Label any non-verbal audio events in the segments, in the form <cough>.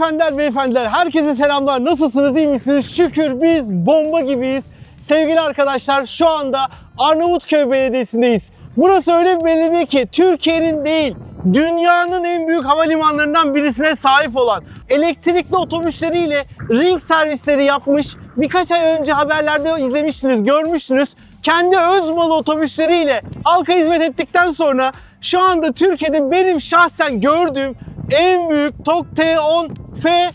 Hanımefendiler, beyefendiler, herkese selamlar. Nasılsınız, iyi misiniz? Şükür biz bomba gibiyiz. Sevgili arkadaşlar, şu anda Arnavutköy Belediyesi'ndeyiz. Burası öyle bir belediye ki Türkiye'nin değil, dünyanın en büyük havalimanlarından birisine sahip olan elektrikli otobüsleriyle ring servisleri yapmış. Birkaç ay önce haberlerde izlemiştiniz, görmüştünüz. Kendi öz malı otobüsleriyle halka hizmet ettikten sonra şu anda Türkiye'de benim şahsen gördüğüm en büyük TOG T10F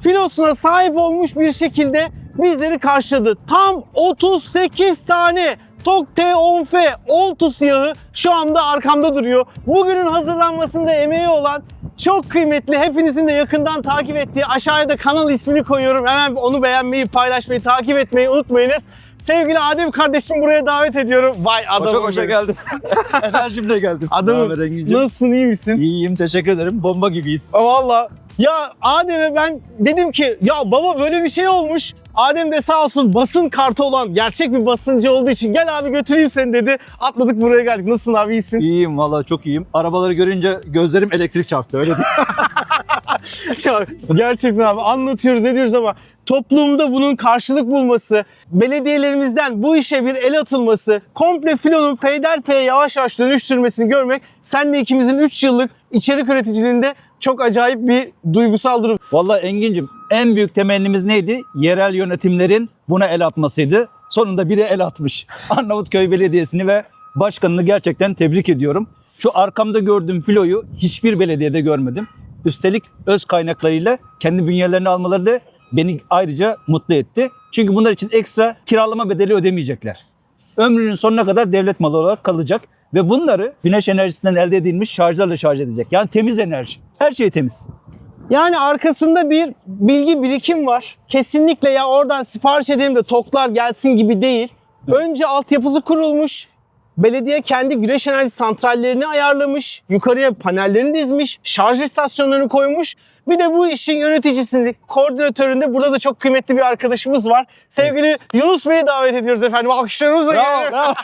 filosuna sahip olmuş bir şekilde bizleri karşıladı. Tam 38 tane TOG T10F Oltus yağı şu anda arkamda duruyor. Bugünün hazırlanmasında emeği olan çok kıymetli, hepinizin de yakından takip ettiği aşağıya da kanal ismini koyuyorum. Hemen onu beğenmeyi, paylaşmayı, takip etmeyi unutmayınız. Sevgili Adem kardeşim buraya davet ediyorum. Vay adamım. Koşa koşa benim. geldim. <laughs> Enerjimle geldim. Adamım nasılsın iyi misin? İyiyim teşekkür ederim. Bomba gibiyiz. Valla ya Adem'e ben dedim ki ya baba böyle bir şey olmuş. Adem de sağ olsun basın kartı olan gerçek bir basıncı olduğu için gel abi götüreyim seni dedi. Atladık buraya geldik. Nasılsın abi iyisin? İyiyim valla çok iyiyim. Arabaları görünce gözlerim elektrik çarptı öyle değil. <laughs> <laughs> ya, gerçekten abi anlatıyoruz ediyoruz ama toplumda bunun karşılık bulması, belediyelerimizden bu işe bir el atılması, komple filonun peyderpeye yavaş yavaş dönüştürmesini görmek senle ikimizin 3 yıllık içerik üreticiliğinde çok acayip bir duygusal durum. Valla Engin'cim en büyük temennimiz neydi? Yerel yönetimlerin buna el atmasıydı. Sonunda biri el atmış. <laughs> Arnavutköy Belediyesi'ni ve başkanını gerçekten tebrik ediyorum. Şu arkamda gördüğüm filoyu hiçbir belediyede görmedim. Üstelik öz kaynaklarıyla kendi bünyelerini almaları da beni ayrıca mutlu etti. Çünkü bunlar için ekstra kiralama bedeli ödemeyecekler. Ömrünün sonuna kadar devlet malı olarak kalacak ve bunları güneş enerjisinden elde edilmiş şarjlarla şarj edecek. Yani temiz enerji. Her şey temiz. Yani arkasında bir bilgi birikim var. Kesinlikle ya oradan sipariş edelim de toklar gelsin gibi değil. Önce altyapısı kurulmuş. Belediye kendi güneş enerji santrallerini ayarlamış. Yukarıya panellerini dizmiş. Şarj istasyonlarını koymuş. Bir de bu işin yöneticisini, koordinatöründe burada da çok kıymetli bir arkadaşımız var. Sevgili Yunus Bey'i davet ediyoruz efendim. Bravo, geliyor. bravo.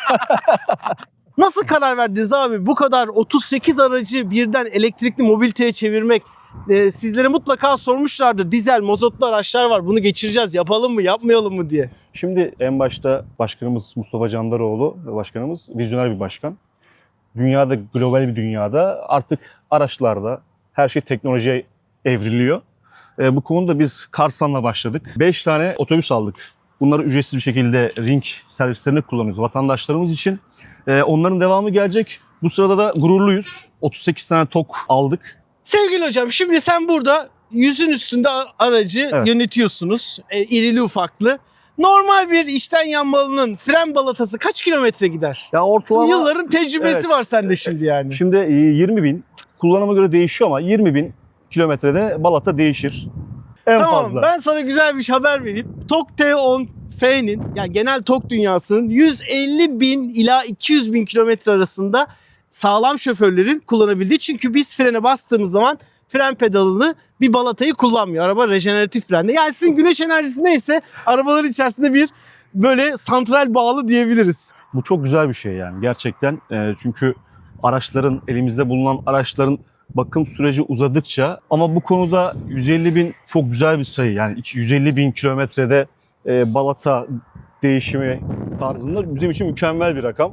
<laughs> Nasıl karar verdiniz abi bu kadar 38 aracı birden elektrikli mobiliteye çevirmek? Ee, sizlere mutlaka sormuşlardır. Dizel, mozotlu araçlar var. Bunu geçireceğiz. Yapalım mı, yapmayalım mı diye. Şimdi en başta başkanımız Mustafa Candaroğlu başkanımız vizyoner bir başkan. Dünyada global bir dünyada artık araçlarda her şey teknolojiye evriliyor. E, bu konuda biz Karsan'la başladık. 5 tane otobüs aldık. Bunları ücretsiz bir şekilde ring servislerini kullanıyoruz vatandaşlarımız için. E, onların devamı gelecek. Bu sırada da gururluyuz. 38 tane TOK aldık. Sevgili hocam şimdi sen burada yüzün üstünde aracı Evet. yönetiyorsunuz. E, irili ufaklı. Normal bir içten yanmalının fren balatası kaç kilometre gider? Ya Şimdi ortalama yılların tecrübesi Evet. var sende şimdi yani. Şimdi e, 20 bin kullanıma göre değişiyor ama 20 bin kilometrede balata değişir. En tamam fazla. ben sana güzel bir haber vereyim. TOG T10 F'nin yani genel TOG dünyasının 150 bin ila 200 bin kilometre arasında sağlam şoförlerin kullanabildiği. Çünkü biz frene bastığımız zaman fren pedalını bir balatayı kullanmıyor. Araba rejeneratif frende. Yani sizin güneş enerjisi neyse arabaların içerisinde bir böyle santral bağlı diyebiliriz. Bu çok güzel bir şey yani gerçekten. E, çünkü araçların elimizde bulunan araçların bakım süreci uzadıkça ama bu konuda 150 bin çok güzel bir sayı. Yani iki- 150 bin kilometrede e, balata değişimi tarzında bizim için mükemmel bir rakam.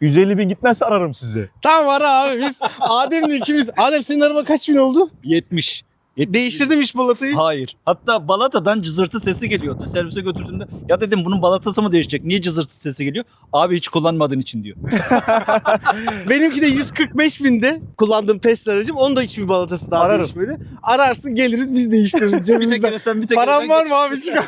150 bin gitmezse ararım sizi. Tamam ara abi biz Adem'le ikimiz. Adem senin araba kaç bin oldu? 70. Değiştirdim iş balatayı. Hayır. Hatta balatadan cızırtı sesi geliyordu. Servise götürdüğümde ya dedim bunun balatası mı değişecek? Niye cızırtı sesi geliyor? Abi hiç kullanmadığın için diyor. <laughs> Benimki de 145 binde kullandığım Tesla aracım. Onun da hiçbir balatası daha Ararım. değişmedi. Ararsın geliriz biz değiştiririz <laughs> bir tek cebimizden. kere sen bir tek Param var mı abi çıkar.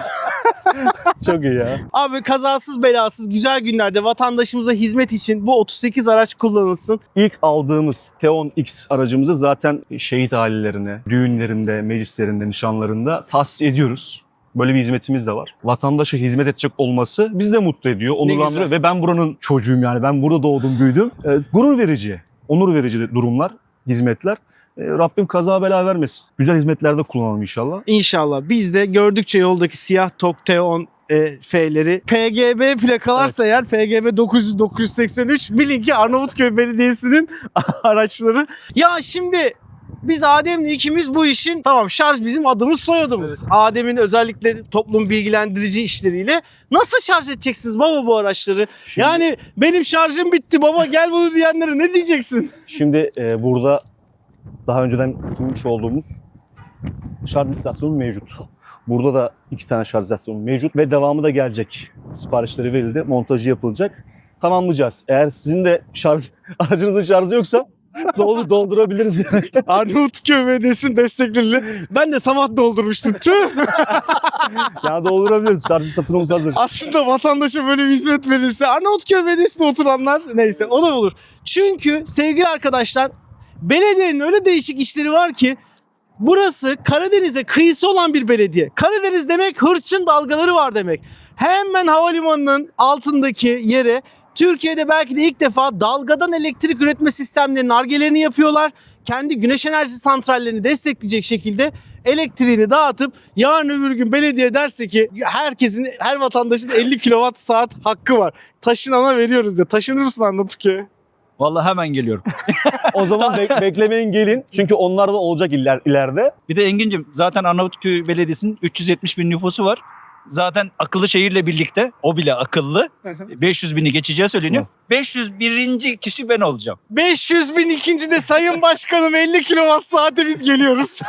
<laughs> Çok iyi ya. Abi kazasız belasız güzel günlerde vatandaşımıza hizmet için bu 38 araç kullanılsın. İlk aldığımız T10X aracımızı zaten şehit ailelerine, düğünlerinde, meclislerinde, nişanlarında tahsis ediyoruz. Böyle bir hizmetimiz de var. Vatandaşa hizmet edecek olması bizi de mutlu ediyor, onurlandırıyor ve ben buranın çocuğuyum yani. Ben burada doğdum, büyüdüm. Evet, gurur verici, onur verici durumlar, hizmetler. E, Rabbim kaza bela vermesin. Güzel hizmetlerde kullanalım inşallah. İnşallah biz de gördükçe yoldaki siyah TOG T10 e, F'leri PGB plakalarsa eğer PGB 900 983 bilin ki Arnavutköy Belediyesi'nin <laughs> araçları. Ya şimdi Biz Adem'le ikimiz bu işin tamam şarj bizim adımız soyadımız. Adem'in özellikle toplum bilgilendirici işleriyle nasıl şarj edeceksiniz baba bu araçları? Şimdi- yani benim şarjım bitti baba gel bunu diyenlere ne diyeceksin? Şimdi e, burada daha önceden kurmuş olduğumuz şarj istasyonu mevcut. Burada da iki tane şarj istasyonu mevcut ve devamı da gelecek. Siparişleri verildi, montajı yapılacak. Tamamlayacağız. Eğer sizin de şarj <laughs> aracınızın şarjı yoksa doldur, doldurabiliriz. <laughs> Arnavutköy Belediyesi'nin destekleriyle ben de sabah doldurmuştum. Tüh! yani doldurabiliriz. Şarj istasyonumuz hazır. Aslında vatandaşa böyle bir hizmet verilse Arnavutköy Belediyesi'nde oturanlar neyse o da olur. Çünkü sevgili arkadaşlar belediyenin öyle değişik işleri var ki burası Karadeniz'e kıyısı olan bir belediye. Karadeniz demek hırçın dalgaları var demek. Hemen havalimanının altındaki yere Türkiye'de belki de ilk defa dalgadan elektrik üretme sistemlerinin argelerini yapıyorlar. Kendi güneş enerji santrallerini destekleyecek şekilde elektriğini dağıtıp yarın öbür gün belediye derse ki herkesin her vatandaşın 50 kilowatt saat hakkı var. Taşınana veriyoruz ya. Taşınır mısın Arnavutköy'e? Vallahi hemen geliyorum. O zaman <laughs> bek- beklemeyin gelin. Çünkü onlar da olacak iler, ileride. Bir de Engin'cim zaten Arnavutköy Belediyesi'nin 370 bin nüfusu var. Zaten akıllı şehirle birlikte o bile akıllı. 500 bini geçeceği söyleniyor. 501. kişi ben olacağım. 500 bin ikinci de sayın başkanım 50 kilowatt saate biz geliyoruz.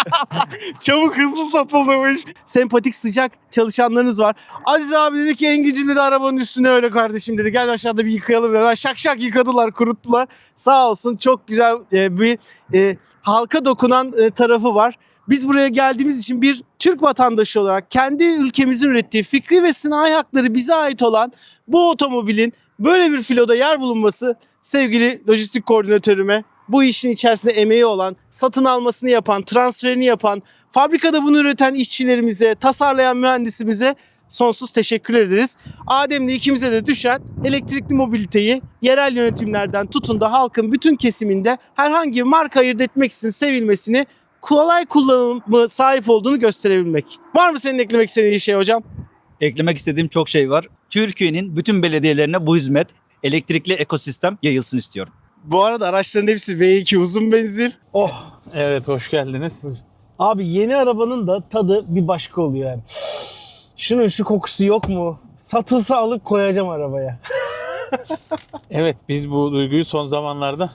<laughs> Çabuk hızlı satılmış. Sempatik sıcak çalışanlarınız var. Aziz abi dedi ki Engin'cim dedi arabanın üstüne öyle kardeşim dedi. Gel aşağıda bir yıkayalım dedi. Şak şak yıkadılar kuruttular. Sağ olsun çok güzel e, bir e, halka dokunan e, tarafı var. Biz buraya geldiğimiz için bir Türk vatandaşı olarak kendi ülkemizin ürettiği fikri ve sanayi hakları bize ait olan bu otomobilin böyle bir filoda yer bulunması sevgili lojistik koordinatörüme bu işin içerisinde emeği olan, satın almasını yapan, transferini yapan, fabrikada bunu üreten işçilerimize, tasarlayan mühendisimize sonsuz teşekkür ederiz. Adem'le ikimize de düşen elektrikli mobiliteyi yerel yönetimlerden tutun da halkın bütün kesiminde herhangi bir marka ayırt etmeksizin sevilmesini kolay kullanımı sahip olduğunu gösterebilmek. Var mı senin eklemek istediğin şey hocam? Eklemek istediğim çok şey var. Türkiye'nin bütün belediyelerine bu hizmet elektrikli ekosistem yayılsın istiyorum. Bu arada araçların hepsi V2 uzun benzil. Oh Evet hoş geldiniz. Abi yeni arabanın da tadı bir başka oluyor yani. Şunun şu kokusu yok mu? Satılsa alıp koyacağım arabaya. <laughs> Evet biz bu duyguyu son zamanlarda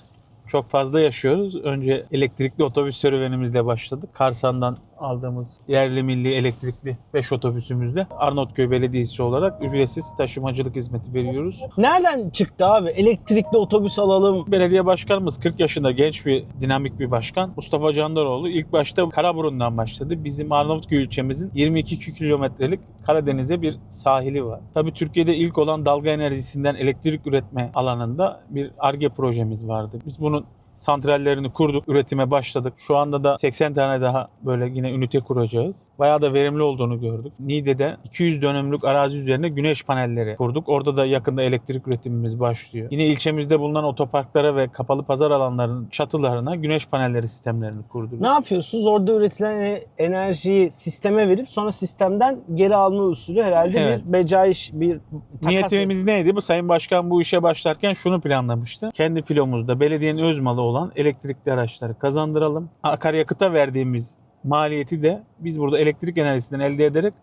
çok fazla yaşıyoruz. Önce elektrikli otobüs serüvenimizle başladık. Karsan'dan aldığımız yerli milli elektrikli 5 otobüsümüzle Arnavutköy Belediyesi olarak ücretsiz taşımacılık hizmeti veriyoruz. Nereden çıktı abi? Elektrikli otobüs alalım. Belediye başkanımız 40 yaşında genç bir dinamik bir başkan. Mustafa Candaroğlu ilk başta Karaburun'dan başladı. Bizim Arnavutköy ilçemizin 22 kilometrelik Karadeniz'e bir sahili var. Tabii Türkiye'de ilk olan dalga enerjisinden elektrik üretme alanında bir ARGE projemiz vardı. Biz bunun santrallerini kurduk, üretime başladık. Şu anda da 80 tane daha böyle yine ünite kuracağız. Bayağı da verimli olduğunu gördük. Niğde'de 200 dönümlük arazi üzerine güneş panelleri kurduk. Orada da yakında elektrik üretimimiz başlıyor. Yine ilçemizde bulunan otoparklara ve kapalı pazar alanlarının çatılarına güneş panelleri sistemlerini kurduk. Ne yapıyorsunuz? Orada üretilen e- enerjiyi sisteme verip sonra sistemden geri alma usulü herhalde Evet. bir becaiş bir takas. Niyetimiz neydi? Bu Sayın Başkan bu işe başlarken şunu planlamıştı. Kendi filomuzda belediyenin öz malı olan elektrikli araçları kazandıralım. Akaryakıta verdiğimiz maliyeti de biz burada elektrik enerjisinden elde ederek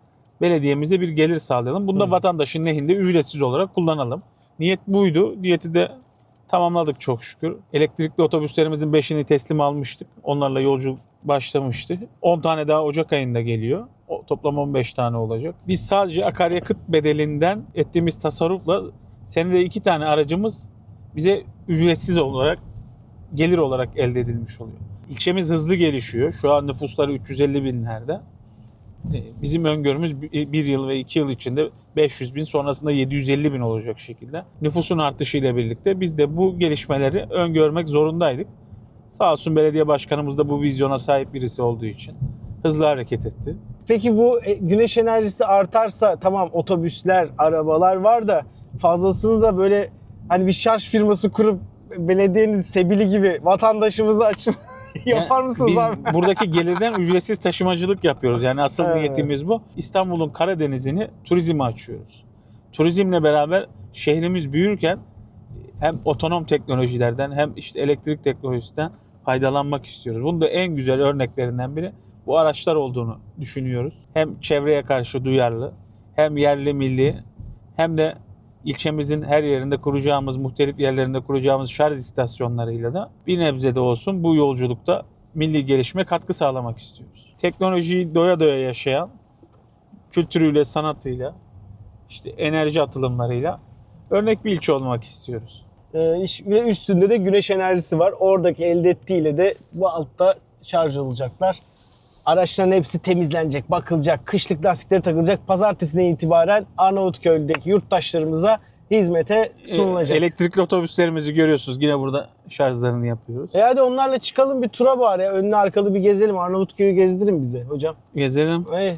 belediyemize bir gelir sağlayalım. Bunu da vatandaşın lehinde ücretsiz olarak kullanalım. Niyet buydu. Niyeti de tamamladık çok şükür. Elektrikli otobüslerimizin 5'ini teslim almıştık. Onlarla yolculuk başlamıştı. 10 tane daha Ocak ayında geliyor. O, toplam 15 tane olacak. Biz sadece akaryakıt bedelinden ettiğimiz tasarrufla senede iki tane aracımız bize ücretsiz olarak gelir olarak elde edilmiş oluyor. İlçemiz hızlı gelişiyor. Şu an nüfusları 350 binlerde. Ee, Bizim öngörümüz bir bir yıl ve iki yıl içinde 500 bin sonrasında 750 bin olacak şekilde. Nüfusun artışıyla birlikte biz de bu gelişmeleri öngörmek zorundaydık. Sağ olsun belediye başkanımız da bu vizyona sahip birisi olduğu için hızlı hareket etti. Peki bu e, güneş enerjisi artarsa tamam otobüsler, arabalar var da fazlasını da böyle hani bir şarj firması kurup belediyenin sebili gibi vatandaşımıza açıp <laughs> yapar mısınız biz abi? <laughs> buradaki gelirden ücretsiz taşımacılık yapıyoruz. Yani asıl Evet. niyetimiz bu. İstanbul'un Karadeniz'ini turizme açıyoruz. Turizmle beraber şehrimiz büyürken hem otonom teknolojilerden hem işte elektrik teknolojisinden faydalanmak istiyoruz. Bunun da en güzel örneklerinden biri bu araçlar olduğunu düşünüyoruz. Hem çevreye karşı duyarlı, hem yerli milli, hem de ilçemizin her yerinde kuracağımız, muhtelif yerlerinde kuracağımız şarj istasyonlarıyla da bir nebze de olsun bu yolculukta milli gelişime katkı sağlamak istiyoruz. Teknolojiyi doya doya yaşayan, kültürüyle, sanatıyla, işte enerji atılımlarıyla örnek bir ilçe olmak istiyoruz. Ee, ve üstünde de güneş enerjisi var. Oradaki elde ettiğiyle de bu altta şarj olacaklar. Araçların hepsi temizlenecek, bakılacak, kışlık lastikleri takılacak. Pazartesine itibaren Arnavutköy'deki yurttaşlarımıza hizmete sunulacak. E, Elektrikli otobüslerimizi görüyorsunuz. Yine burada şarjlarını yapıyoruz. E hadi onlarla çıkalım bir tura bari ya. Önlü arkalı bir gezelim. Arnavutköy'ü gezdirin bize hocam. Gezelim. Hey.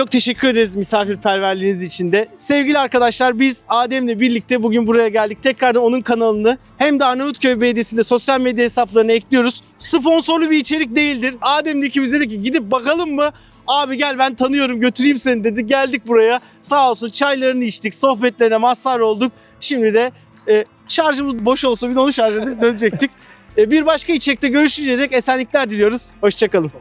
Çok teşekkür ederiz misafirperverliğiniz için de. Sevgili arkadaşlar biz Adem'le birlikte bugün buraya geldik. Tekrardan onun kanalını hem de Arnavutköy Belediyesi'nde sosyal medya hesaplarına ekliyoruz. Sponsorlu bir içerik değildir. Adem de ikimiz dedi ki gidip bakalım mı? Abi gel ben tanıyorum götüreyim seni dedi. Geldik buraya. Sağ olsun çaylarını içtik, sohbetlerine mazhar olduk. Şimdi de e, şarjımız boş olsa bir de onu şarj edip dönecektik. E, bir başka içerikte görüşünceye dek esenlikler diliyoruz. Hoşçakalın.